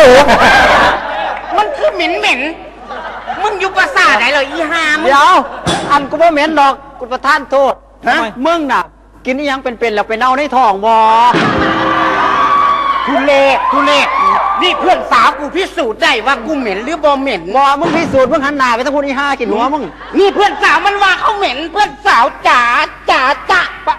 สูมันคือเหม็นเหม็นๆมึงอยู่ภาษาทไหนเหรออีหามึงเดี๋ยวอันกูบ่เหม็นดอกกูประทานโทษฮะมึงน่ะ กินอีหยังเป็นๆแล้วไปเน่าในท้องบ่ทุเลศทุเลศนี่เพื่อนสาวกูพิสูจน์ได้ว่ากูเหม็นหรือบ่เหม็นบ่มึงพิสูจน์มึงหันหน้าไปทางพูนอีห้ากินหัวมึงนี่เพื่อนสาวมันว่าเขาเหม็น เพื่อนสาวจ๋าจ๋าจ๋าปะ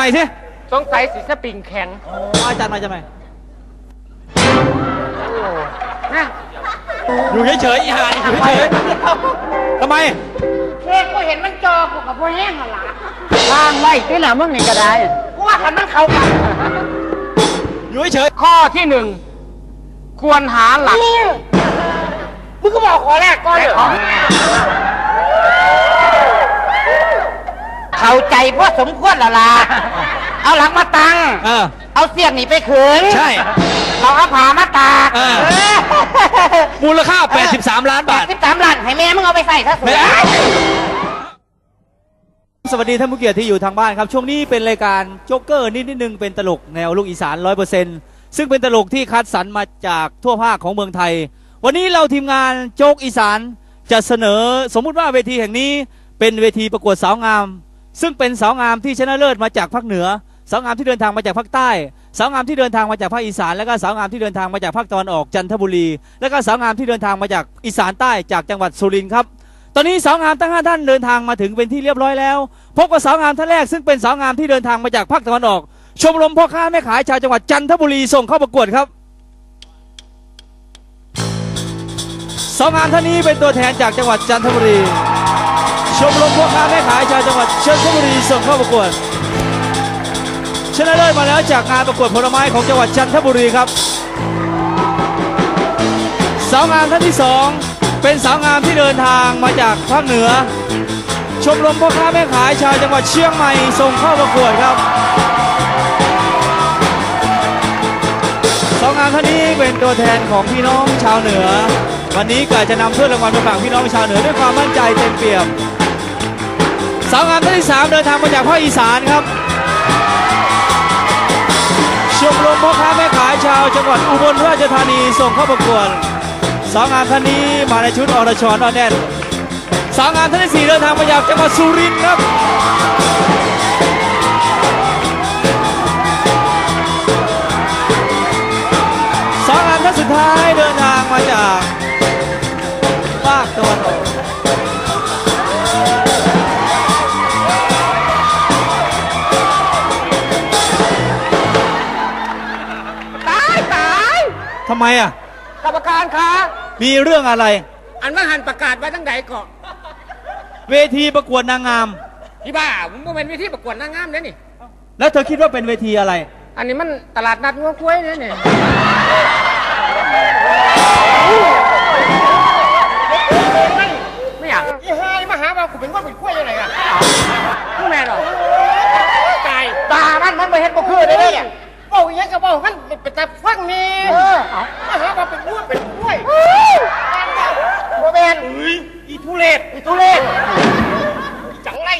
หม่สิสงสัยสีสปริงแข็งอ๋อจัดใหม่จัดใหม่นะอยู่เฉยๆอีห่านี่อยู่เฉยๆทำไมเค้กกูเห็นมันจอกูกับพวแห้งอะล่ะทางไว้ที่น่ะมึงนี่ก็ได้กูว่าคันมันเข้ากันอยู่เฉยข้อที่หนึ่งควรหาหลักมึงก็บอกข้อแรกก่อนเลย เข้าใจเพราะสมควรและล่ะเอาหลักมาตังๆเออ เอาเสียงนี่ไปขืนใช่เราเอาผ้ามาตากเออ มูลค่า 83 ล้านบาท สิบสามล้านให้แม่มึงเอาไปใส่ซะสวย สวัสดีท่านผู้เกียรติที่อยู่ทางบ้านครับ ช่วงนี้เป็นรายการโจ๊กเกอร์นิดนิดนึงเป็นตลกแนวลูกอีสานร้อยเปอร์เซ็นต์ซึ่งเป็นตลกที่คัดสรรมาจากทั่วภาคของเมืองไทย วันนี้เราทีมงานโจ๊กอีสานจะเสนอสมมุติว่าเวทีแห่งนี้เป็นเวทีประกวดสาวงาม ซึ่งเป็นสาวงามที่ชนะเลิศมาจากภาคเหนือ สาวงามที่เดินทางมาจากภาคใต้ สาวงามที่เดินทางมาจากภาคอีสาน และก็สาวงามที่เดินทางมาจากภาคตะวันออกจันทบุรี และก็สาวงามที่เดินทางมาจากอีสานใต้จากจังหวัดสุรินทร์ครับ ตอนนี้สาวงามทั้งห้าท่านเดินทางมาถึงเป็นที่เรียบร้อยแล้ว พบกับสาวงามท่านแรกซึ่งเป็นสาวงามที่เดินทางมาจากภาคตะวันออก ชมรมพ่อค้าแม่ขายชาวจังหวัดจันทบุรีส่งเข้าประกวดครับสาวงามท่านนี้เป็นตัวแทนจากจังหวัดจันทบุรี ชมรมพ่อค้าแม่ขายชาวจังหวัดจันทบุรีส่งเข้าประกวดชนะเลิศมาแล้วจากงานประกวดผลไม้ของจังหวัดจันทบุรีครับสาวงามท่านที่สองเป็นสาวงามที่เดินทางมาจากภาคเหนือ ชมรมพ่อค้าแม่ขายชาวจังหวัดเชียงใหม่ส่งเข้าประกวดครับสาวงามท่านนี้เป็นตัวแทนของพี่น้องชาวเหนือ วันนี้ก็จะนำถ้วยรางวัลมาฝากพี่น้องชาวเหนือด้วยความมั่นใจเต็มเปี่ยม สาวงามท่านที่สามเดินทางมาจากภาคอีสานครับชมรมพ่อค้าแม่ขายชาวจังหวัดอุบลราชธานีส่งเข้าประกวดสาวงามท่านนี้มาในชุดอรชรออนแน่นสาวงามท่านที่สี่เดินทางมาจากจังหวัดสุรินทร์ครับสาวงามท่านสุดท้ายเดิน ทำไมอะ กรรมการคะมีเรื่องอะไร อันว่าหันประกาศไว้ตั้งใดก่อนเวทีประกวดนางงาม พี่บ้าผมบ่เป็นวิธีประกวดนางงามเนี่ยนี่ แล้วเธอคิดว่าเป็นเวทีอะไร อันนี้มันตลาดนัดงัวกล้วยเนี่ยนี่ไม่อยากอีห้ายมาหาว่ากูเป็นว่าเป็นกล้วยยังไงอะมึงแม่หรอตายตามันมันไปเห็นบ่คือได้เลยเนี่ยเบาอย่างนี้ก็เบามันเป็นแต่ฟังนี่มาหาว่าเป็นวัวเป็นกล้วยบัวแมนอีทุเรศอีทุเรศจังไร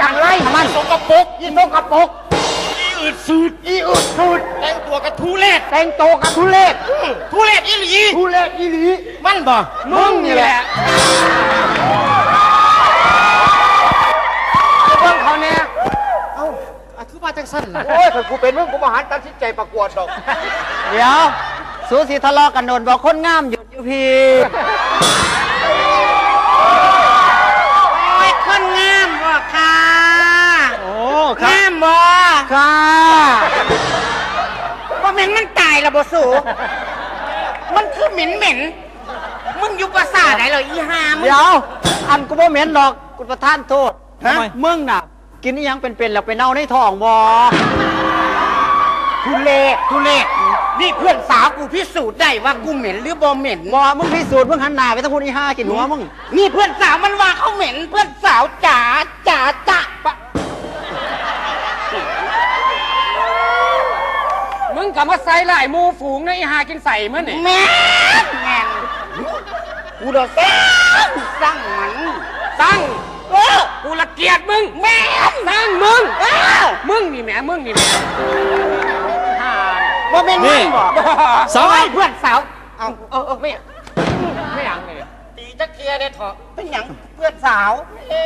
จังไรมันสกปรกอีสก ปรกอีอึดสูดอีอึดสูดแต่งตัวกับทุเรศแต่งตัวกับทุเรศทุเรศอีหลีทุเรศอีหลีมันบ่มึงนี่แหละเบิ่งเขาเนี่ยเอ้าอะคือว่าจังสั้นล่ะโอ้ยถ้ากูเป็นมึงกูบ่หันตัดสินใจประกวดดอก เดี๋ยว สูสีทะเลาะกันโดนบอกคนงามหยุดอยู่พี่ นมันตายละบ่สูมันคือเหม็นเหม็นมึงอยู่ภาษาทไหนเหรออีหามึงเดี๋ยว อันกูบ่เหม็นดอกกูประทานโทษทำไมมึงน่ะ กินอีหยังเป็นๆแล้วไปเน่าในท้องบ่ทุเลศทุเลศนี่เพื่อนสาวกูพิสูจน์ได้ว่ากูเหม็นหรือบ่เหม็นบ่มึงพิสูจน์มึงหันหน้าไปทางคนอีห้ากินหัวมึงนี่เพื่อนสาวมันว่าเขาเหม็น เพื่อนสาวจ๋าจ๋าจ๋าปะ มึง กลับมาใส่หลายหมูฝูงนะไอหากินใส่มันนี่แม่นแม่นกูโดนสร้างสร้างมันตั้งเออกูละเกียดมึงแม่นตั้งมึงเออมึงนี่แหมมึงนี่แหมห่าว่าเป็นนี่มึงบอกสาวโอ้ยเพื่อนสาวเอาเออเออไม่ไม่อยางเลยตีตะเคียนเนี่ยเถอะเป็นหยังเพื่อนสาวเอ๊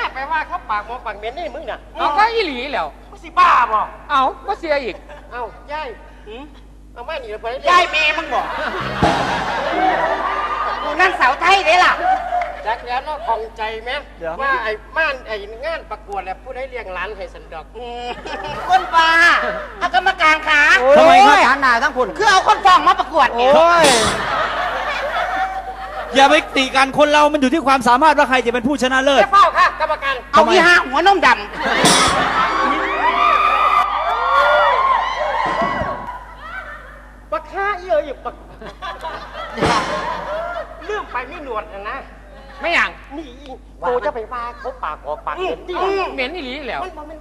ะแปลว่าเขาปากหมอปากเหม็นนี่มึงน่ะเอาก็อีหลีแล้ว มึงสิบ้าบ่เอาก็เสียอีก เอ้าย่ายหืม เอามาหนีไปย่ายแม่มึงบอกกูนั่นสาวไทยเด้ล่ะจักแล้วเนาะของใจแม่ว่าไอ้ม่านไอ้งานประกวดแล้วผู้ได้เลี้ยงหลานให้สันดอกคนป่าเอากรรมการขาโอ้ทำไมครับยหันหน้าทั้งพุ่นคือเอาคนฟองมาประกวดโอ้เนี่ยยอย่าไปติกันคนเรามันอยู่ที่ความสามารถว่าใครจะเป็นผู้ชนะเลิศเจ้าเฝ้าค่ะกรรมการเอาทำไมที่ห้าหัวนมดำ ข้าเยอะอยู่ปักเรื่องไปไม่หนวดนะนะไม่อยางนี่โตจะไปว่าเขาปากออกปากเห็นดิเหม็นอีหลีแล้วมันมัน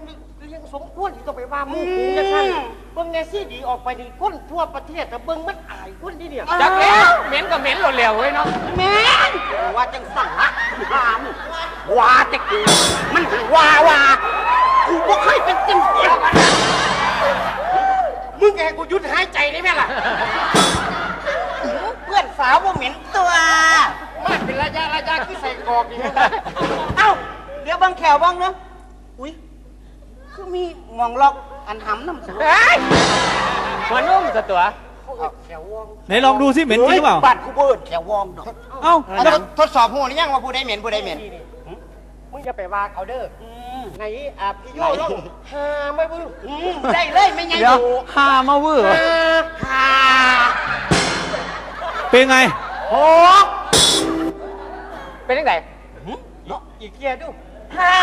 เรียงสมควรที่ต้องไปว่ามึงกูจะท่านเบิ้งแนซี่ดีออกไปนี่ก้นทั่วประเทศแต่เบิ้งมันอายก้นที่เนี่ยจักแล้วเหม็นก็เหม็นเร็วๆเว้ยเนาะแม่นว่าจังสั่งละถามว่าแต่กูมันว่าว่ากูบ่เค มึงแกกูหยุดหายใจได้ไหมล่ะ เพื่อนสาวบ่เหม็นตัวมาเป็นระยะระยะคือใส่กรอกอย่างนี้เอ้า เดี๋ยวบางแขวบ้างเนาะอุ้ยคือมีหมองล็อกอันหำน้ำสูงเฮ้ยหัวนุ่มสะตัว แขววองไหนลองดูซิเหม็นจริงหรือเปล่า บัตรกูเบิดแขววองดอกเอ้าเอาทดทดสอบหูหรือยังว่าผู้ใดเหม็นผู้ใดเหม็น มึงจะไปว่าเขาเด้อ อ ไหนอะพี่โย่ลองหาไม่บึ้งได้เลยไม่ไงเดี๋ยวดูหามาเวอร์หาหาเป็นไงหกเป็นยังไงเนาะอีกเกียร์ดูหา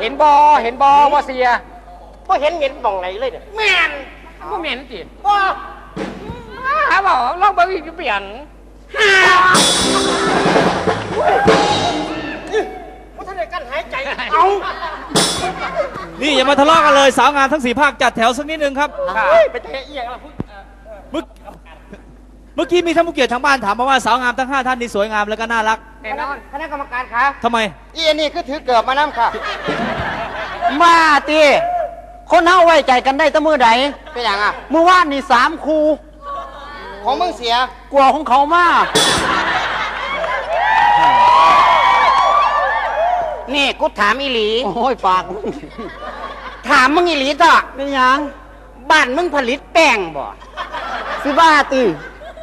เห็นบอเห็นบอว่าเสียพอเห็นเหม็นบ่องไหนเลยเนี่ยแม่นก็เหม็นจิว่าหาบอกลองเบิ่งอีกเปลี่ยนว่าท่านได้กั้น หายใจ เอานี่อย่ามาทะเลาะกันเลยสาวงามทั้งสี่ภาคจัดแถวสักนิดนึงครับ เฮ้ยไปเตะเอียงละพึ่งเมื่อเมื่อกี้มีท่านผู้เกียรติทางบ้านถามมาว่าสาวงามทั้งห้าท่านนี่สวยงามและก็น่ารักแน่นอนคณะกรรมการคะทำไม อีอันนี่คือถือเกือบมาน้ำค่ะ มาตีคนเฮาไว้ใจกันได้แตั้มือใดเป็นอย่างอะ เมื่อวานนี่สามครูของมึงเสีย กลัวของเขามาก นี่กูถามอีหลี โอ้ยปากมึงถามมึงอีหลีต่อเป็นหยังบ้านมึงผลิตแป้งบ่สิบ้าตี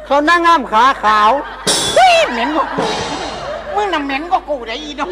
เขานั่งงามขาขาว เฮ้ยเหม็นกว่ากูมึงน่ะเหม็นกว่ากูได้อีน้อง